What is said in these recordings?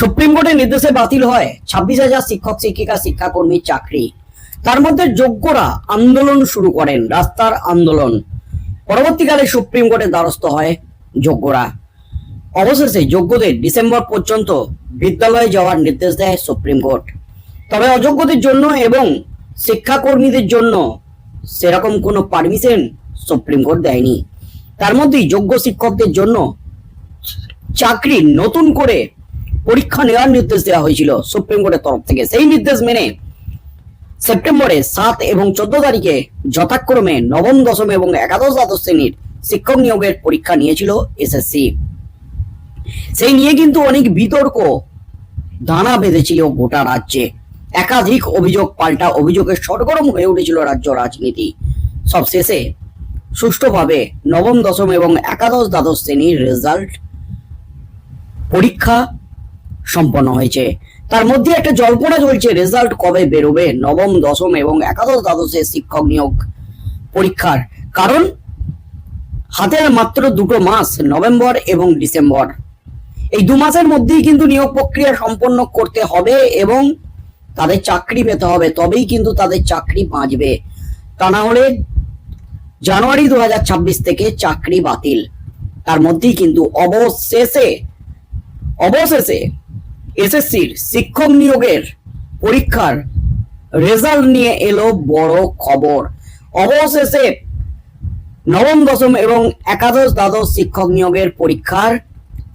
Supreme কোর্টের নির্দেশে বাতিল হয় ছাব্বিশ হাজার শিক্ষক, শিক্ষিকা শিক্ষাকর্মীর চাকরি। তার মধ্যে যোগ্যরা আন্দোলন শুরু করেন, রাস্তার আন্দোলন। পরবর্তীকালে সুপ্রিম কোর্টের দ্বারস্থ হয় যোগ্যরা। অবশেষে যোগ্যদের ডিসেম্বর পর্যন্ত বিদ্যালয়ে যাওয়ার নির্দেশ দেয় সুপ্রিম কোর্ট। তবে অযোগ্যদের জন্য এবং শিক্ষাকর্মীদের জন্য সেরকম কোনো পারমিশন সুপ্রিম কোর্ট দেয়নি। তার মধ্যেই যোগ্য শিক্ষকদের জন্য চাকরি নতুন করে পরীক্ষা নেওয়ার নির্দেশ দেওয়া হয়েছিল সুপ্রিম কোর্টের তরফ থেকে। সেই নির্দেশ মেনে সেপ্টেম্বরে সাত এবং চোদ্দ তারিখে যথাক্রমে নবম, দশম এবং একাদশ দ্বাদশ শ্রেণির শিক্ষক নিয়োগের পরীক্ষা নিয়েছিল এসএসসি। সেই নিয়ে কিন্তু অনেক বিতর্ক, দানা বেঁধেছিল গোটা রাজ্যে। একাধিক অভিযোগ পাল্টা অভিযোগের সরগরম হয়ে উঠেছিল রাজ্য রাজনীতি। সবশেষে সুষ্ঠুভাবে নবম, দশম এবং একাদশ দ্বাদশ শ্রেণির রেজাল্ট পরীক্ষা সম্পন্ন হয়েছে। তার মধ্যে একটা জল্পনা চলছে রেজাল্ট কবে বেরোবে? নবম, দশম এবং একাদশ দ্বাদশের শিক্ষক নিয়োগ পরীক্ষার। কারণ হাতে মাত্র দুটো মাস, নভেম্বর এবং ডিসেম্বর। এই দু মাসের মধ্যেই কিন্তু নিয়োগ প্রক্রিয়া সম্পন্ন করতে হবে এবং তাদের চাকরি পেতে হবে, তবেই কিন্তু তাদের চাকরি বাঁচবে। তা না হলে জানুয়ারি দু হাজার ছাব্বিশ থেকে চাকরি বাতিল। তার মধ্যেই কিন্তু অবশেষে অবশেষে এসএসসির শিক্ষক নিয়োগের পরীক্ষার রেজাল্ট নিয়ে এলো বড় খবর। অবশেষে নবম, দশম এবং একাদশ দ্বাদশ শিক্ষক নিয়োগের পরীক্ষার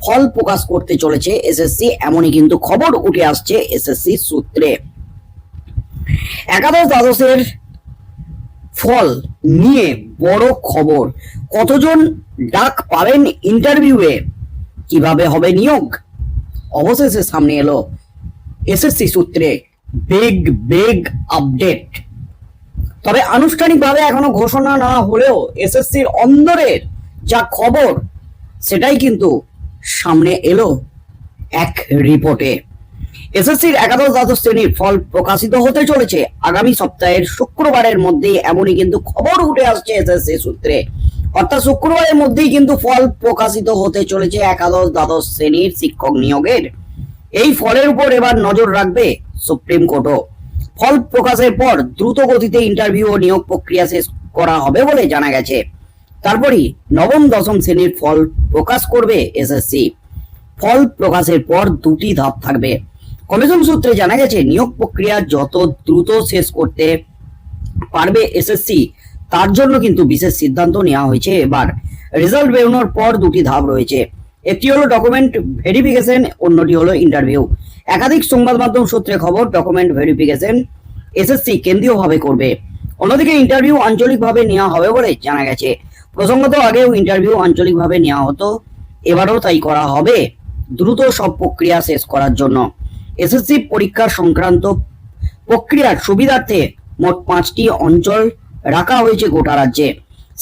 ফল প্রকাশ করতে চলেছে এসএসসি এমনই কিন্তু খবর উঠে আসছে এসএসসি সূত্রে। একাদশ দ্বাদশের ফল নিয়ে বড় খবর। কতজন ডাক পাবেন ইন্টারভিউয়ে কীভাবে হবে নিয়োগ? অবশেষে সামনে এলো। এসএসসি সূত্রে বিগ বিগ আপডেট তবে আনুষ্ঠানিকভাবে এখনও ঘোষণা না হলেও এসএসসির অন্দরের যা খবর, সেটাই কিন্তু সামনে এলো এক রিপোর্টে। এসএসসির একাদশ দ্বাদশ শ্রেণির ফল প্রকাশিত হতে চলেছে। আগামী সপ্তাহের শুক্রবারের মধ্যেই এমনই কিন্তু খবর উঠে আসছে এসএসসি সূত্রে। অর্থাৎ শুক্রবারের মধ্যেই কিন্তু ফল প্রকাশিত হতে চলেছে একাদশ, দ্বাদশ শ্রেণির শিক্ষক নিয়োগের। এই ফলের উপর এবার নজর রাখবে সুপ্রিম কোর্টও। ফল প্রকাশের পর দ্রুত গতিতে ইন্টারভিউ ও নিয়োগ প্রক্রিয়া শেষ করা হবে বলে জানা গেছে। তারপরই নবম, দশম শ্রেণির ফল প্রকাশ করবে এসএসসি। ফল প্রকাশের পর দুটি ধাপ থাকবে। কমিশন সূত্রে জানা গেছে, নিয়োগ প্রক্রিয়া যত দ্রুত শেষ করতে পারবে এসএসসি তার জন্য কিন্তু বিশেষ সিদ্ধান্ত নেওয়া হয়েছে। এবার রেজাল্ট বেরোনোর পর দুটি ধাপ রয়েছে। একটি হলো ডকুমেন্ট ভেরিফিকেশন অন্যটি হলো ইন্টারভিউ একাধিক সংবাদ মাধ্যম সূত্রে খবর ডকুমেন্ট ভেরিফিকেশন এসএসসি কেন্দ্রীয়ভাবে করবে। অন্যদিকে ইন্টারভিউ আঞ্চলিকভাবে নেওয়া হবে বলে জানা গেছে। প্রসঙ্গত আগেও ইন্টারভিউ আঞ্চলিকভাবে নেওয়া হতো, এবারও তাই করা হবে দ্রুত সব প্রক্রিয়া শেষ করার জন্য। এসএসসি পরীক্ষা সংক্রান্ত প্রক্রিয়ার সুবিধার্থে মোট পাঁচটি অঞ্চল রাখা হয়েছে গোটা রাজ্যে।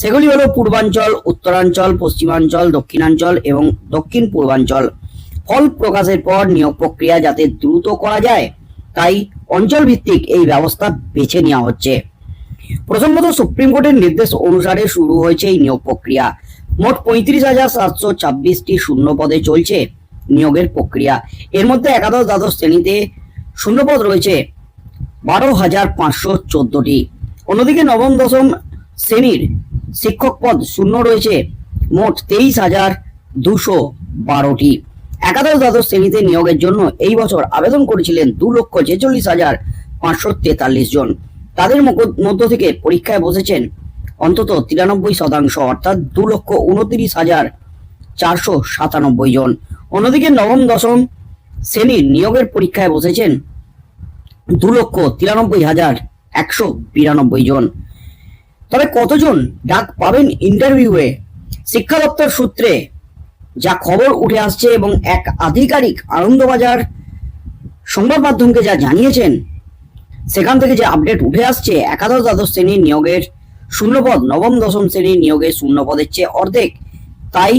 সেগুলি হলো পূর্বাঞ্চল, উত্তরাঞ্চল, পশ্চিমাঞ্চল, দক্ষিণাঞ্চল এবং দক্ষিণ পূর্বাঞ্চল ফল প্রকাশের পর নিয়োগ প্রক্রিয়া যাতে দ্রুত করা যায়, তাই অঞ্চল ভিত্তিক এই ব্যবস্থা বেছে নেওয়া হচ্ছে। প্রথমত সুপ্রিম কোর্টের নির্দেশ অনুসারে শুরু হয়েছে এই নিয়োগ প্রক্রিয়া। মোট পঁয়ত্রিশ হাজার সাতশো ছাব্বিশটি শূন্য পদে চলছে নিয়োগের প্রক্রিয়া। এর মধ্যে একাদশ, দ্বাদশ শ্রেণীতে শূন্যপদ রয়েছে, বারো হাজার পাঁচশো চোদ্দটি। অন্যদিকে নবম, দশম শ্রেণির শিক্ষক পদ শূন্য রয়েছে। মোট তেইশ হাজার দুশো বারোটি। একাদশ দ্বাদশ শ্রেণীতে নিয়োগের জন্য এই বছর আবেদন করেছিলেন দু লক্ষ ছেচল্লিশ হাজার পাঁচশো তেতাল্লিশ জন। তাদের মধ্য- থেকে পরীক্ষায় বসেছেন অন্তত তিরানব্বই শতাংশ, অর্থাৎ দু লক্ষ উনত্রিশ হাজার চারশো সাতানব্বই জন। অন্যদিকে নবম, দশম শ্রেণির নিয়োগের পরীক্ষায় বসেছেন দু লক্ষ তিরানব্বই হাজার একশো বিরানব্বই জন। তবে কতজন ডাক পাবেন ইন্টারভিউয়ে শিক্ষা দপ্তর সূত্রে যা খবর উঠে আসছে এবং এক আধিকারিক আনন্দবাজার সংবাদ মাধ্যমকে যা জানিয়েছেন, সেখান থেকে যে আপডেট উঠে আসছে, একাদশ দ্বাদশ শ্রেণির নিয়োগের শূন্যপদ, নবম দশম শ্রেণির নিয়োগে শূন্যপদের চেয়ে অর্ধেক। তাই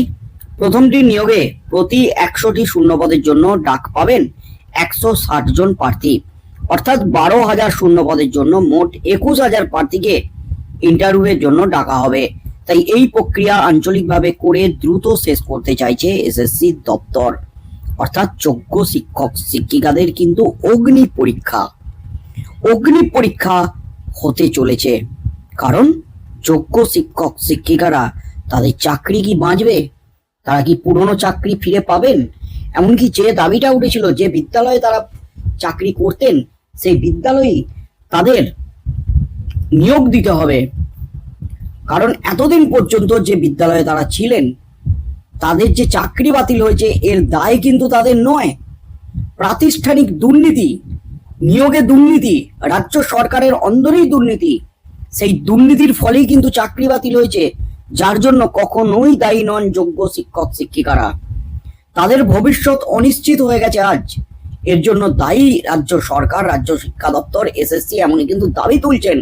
প্রথমটি নিয়োগে প্রতি একশোটি শূন্যপদের জন্য ডাক পাবেন একশো ষাট জন প্রার্থী। অর্থাৎ বারো হাজার শূন্য পদের জন্য মোট একুশ হাজার প্রার্থীকে ইন্টারভিউয়ের জন্য ডাকা হবে। তাই এই প্রক্রিয়া আঞ্চলিকভাবে করে দ্রুত শেষ করতে চাইছে এসএসসি দপ্তর। অর্থাৎ যোগ্য শিক্ষক শিক্ষিকাদের কিন্তু অগ্নি পরীক্ষা। অগ্নি পরীক্ষা হতে চলেছে। কারণ যোগ্য শিক্ষক শিক্ষিকারা তাদের চাকরি কি বাঁচবে? তারা কি পুরনো চাকরি ফিরে পাবেন? এমনকি যে দাবিটা উঠেছিল যে বিদ্যালয়ে তারা চাকরি করতেন সেই বিদ্যালয়েই তাদের নিয়োগ দিতে হবে। কারণ এতদিন পর্যন্ত যে বিদ্যালয়ে তারা ছিলেন, তাদের যে চাকরি বাতিল হয়েছে, এর দায় কিন্তু তাদের নয়। প্রাতিষ্ঠানিক দুর্নীতি, নিয়োগে দুর্নীতি, রাজ্য সরকারের অন্দরেই দুর্নীতি, সেই দুর্নীতির ফলেই কিন্তু চাকরি বাতিল হয়েছে, যার জন্য কখনোই দায়ী নন যোগ্য শিক্ষক, শিক্ষিকারা। তাদের ভবিষ্যৎ অনিশ্চিত হয়ে গেছে আজ। এর জন্য দায়ী রাজ্য সরকার, রাজ্য শিক্ষা দপ্তর, এসএসসি এমনই কিন্তু দাবি তুলছেন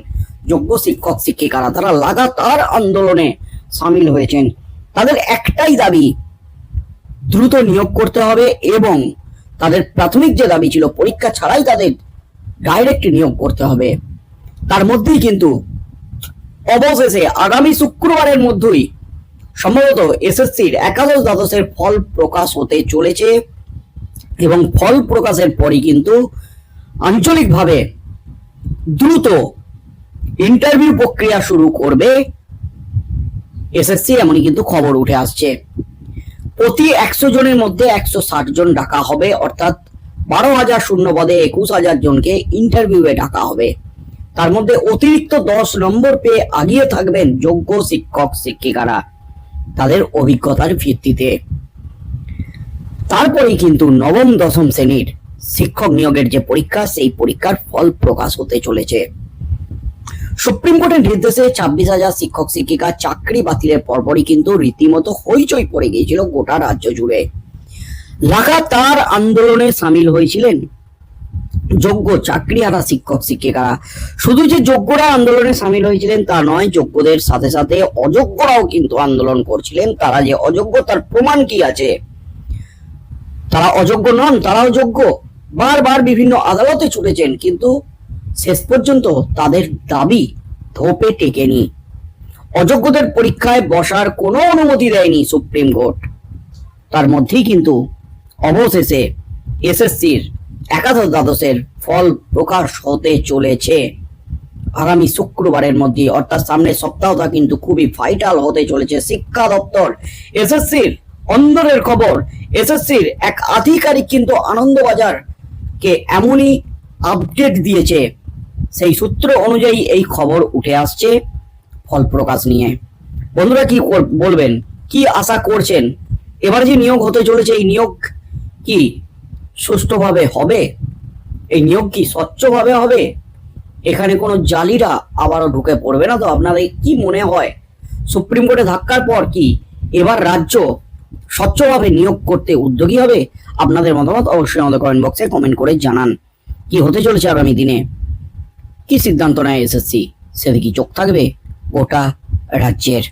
যোগ্য শিক্ষক, শিক্ষিকারা। তারা লাগাতার আন্দোলনে সামিল হয়েছেন। তাদের একটাই দাবি, দ্রুত নিয়োগ করতে হবে এবং তাদের প্রাথমিক যে দাবি ছিল, পরীক্ষা ছাড়াই তাদের ডাইরেক্ট নিয়োগ করতে হবে। তার মধ্যেই কিন্তু অবশেষে আগামী শুক্রবারের মধ্যেই সম্ভবত এসএসসির একাদশ দ্বাদশের ফল প্রকাশ হতে চলেছে। এবং ফল প্রকাশের পরই কিন্তু আঞ্চলিকভাবে দ্রুত ইন্টারভিউ প্রক্রিয়া শুরু করবে এসএসসি এমনই কিন্তু খবর উঠে আসছে। প্রতি একশো জনের মধ্যে একশো ষাট জন ডাকা হবে, অর্থাৎ বারো হাজার শূন্য পদে একুশ হাজার জনকে ইন্টারভিউয়ে ডাকা হবে। তার মধ্যে অতিরিক্ত দশ নম্বর পেয়ে আগিয়ে থাকবেন যোগ্য শিক্ষক, শিক্ষিকারা। তাদের অভিজ্ঞতার ভিত্তিতে। তারপরেই কিন্তু নবম, দশম শ্রেণির শিক্ষক নিয়োগের যে পরীক্ষা, সেই পরীক্ষার ফল প্রকাশ হতে চলেছে। সুপ্রিম কোর্টের নির্দেশে ছাব্বিশ হাজার শিক্ষক, শিক্ষিকা চাকরি বাতিলের পরপরই কিন্তু রীতিমতো হইচই পড়ে গিয়েছিল গোটা রাজ্য জুড়ে। লাগাতার আন্দোলনে সামিল হয়েছিলেন যোগ্য চাকরি চাকরিহারা শিক্ষক, শিক্ষিকারা। শুধু যে যোগ্যরা আন্দোলনে সামিল হয়েছিলেন তা নয়, যোগ্যদের সাথে সাথে অযোগ্যরাও কিন্তু আন্দোলন করছিলেন। তারা যে অযোগ্য তার প্রমাণ কি আছে? তারা অযোগ্য নন, তারাও যোগ্য। বারবার বিভিন্ন আদালতে ছুটেছেন, কিন্তু শেষ পর্যন্ত তাদের দাবি ধোপে টেকেনি। অযোগ্যদের পরীক্ষায় বসার কোনো অনুমতি দেয়নি সুপ্রিম কোর্ট। তার মধ্যেই কিন্তু অবশেষে এসএসসির একাদশ দ্বাদশের ফল প্রকাশ হতে চলেছে। আগামী শুক্রবারের মধ্যে অর্থাৎ সামনের সপ্তাহটা কিন্তু খুবই ভাইটাল হতে চলেছে। শিক্ষা দপ্তর এসএসসির অন্দরের খবর এসএসসির এক আধিকারিক কিন্তু আনন্দবাজার কে এমনই আপডেট দিয়েছে। সেই সূত্র অনুযায়ী এই খবর উঠে আসছে ফল প্রকাশ নিয়ে। বন্ধুরা কি বলবেন? কি আশা করছেন? এবার যে নিয়োগ হতে চলেছে, এই নিয়োগ কি সুষ্ঠুভাবে হবে? এই নিয়োগ কি স্বচ্ছভাবে হবে? এখানে কোনো জালিরা আবারও ঢুকে পড়বে না তো? আপনাদের কি মনে হয়? সুপ্রিম কোর্টে ধাক্কার পর কি এবার রাজ্য স্বচ্ছভাবে নিয়োগ করতে উদ্যোগী হবে, আপনাদের মতামত অবশ্যই আমাদের কমেন্ট বক্সে কমেন্ট করে জানান। কি হতে চলেছে আগামী দিনে? কি সিদ্ধান্ত নেয় এসএসসি? সেদিকে চোখ থাকবে? গোটা রাজ্যের